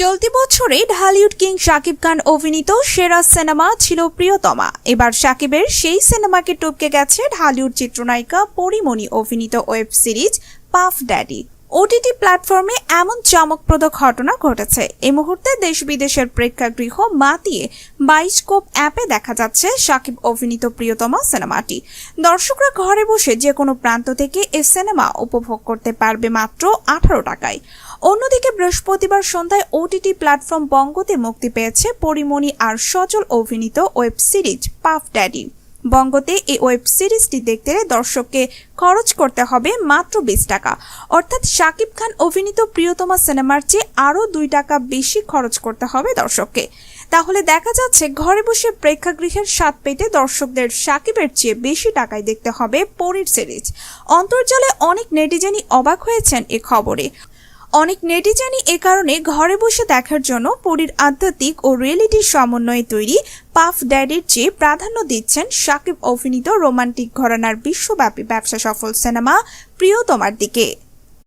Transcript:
চলতি বছরে ঢালিউড কিং শাকিব খান অভিনীত সেরা সিনেমা ছিল প্রিয়তমা। এবার শাকিবের সেই সিনেমাকে টপকে গেছে ঢালিউড চিত্রনায়িকা পরিমণি অভিনীত web series Puff Daddy. OTT প্ল্যাটফর্মে এমন চমকপ্রদ ঘটনা ঘটেছে। এই মুহূর্তে দেশ বিদেশের প্রেক্ষাগৃহ মাতিয়ে বাইস্কোপ অ্যাপে দেখা যাচ্ছে সাকিব অভিনীত প্রিয়তমা সিনেমাটি। দর্শকরা ঘরে বসে যে কোনো প্রান্ত থেকে এ সিনেমা উপভোগ করতে পারবে মাত্র আঠারো টাকায়। অন্যদিকে বৃহস্পতিবার সন্ধ্যায় ওটিটি প্ল্যাটফর্ম বঙ্গতে মুক্তি পেয়েছে পরিমণি আর সজল অভিনীত ওয়েব সিরিজ পাফ ড্যাডি। বঙ্গতে এই ওয়েব সিরিজটি দেখতে দর্শককে খরচ করতে হবে মাত্র বিশ টাকা। অর্থাৎ শাকিব খান অভিনীত প্রিয়তমা সিনেমার চেয়ে আরও দুই টাকা বেশি খরচ করতে হবে দর্শককে। তাহলে দেখা যাচ্ছে ঘরে বসে প্রেক্ষাগৃহের স্বাদ পেতে দর্শকদের সাকিবের চেয়ে বেশি টাকায় দেখতে হবে পরীর সিরিজ। অন্তর্জালে অনেক নেটিজেনই অবাক হয়েছেন এ খবরে। অনেক নেটিজেনই এ কারণে ঘরে বসে দেখার জন্য পরীর আধ্যাত্মিক ও রিয়েলিটির সমন্বয়ে তৈরি পাফ ড্যাডির চেয়ে প্রাধান্য দিচ্ছেন সাকিব অভিনীত রোমান্টিক ঘরানার বিশ্বব্যাপী ব্যবসা সফল সিনেমা প্রিয়তমার দিকে।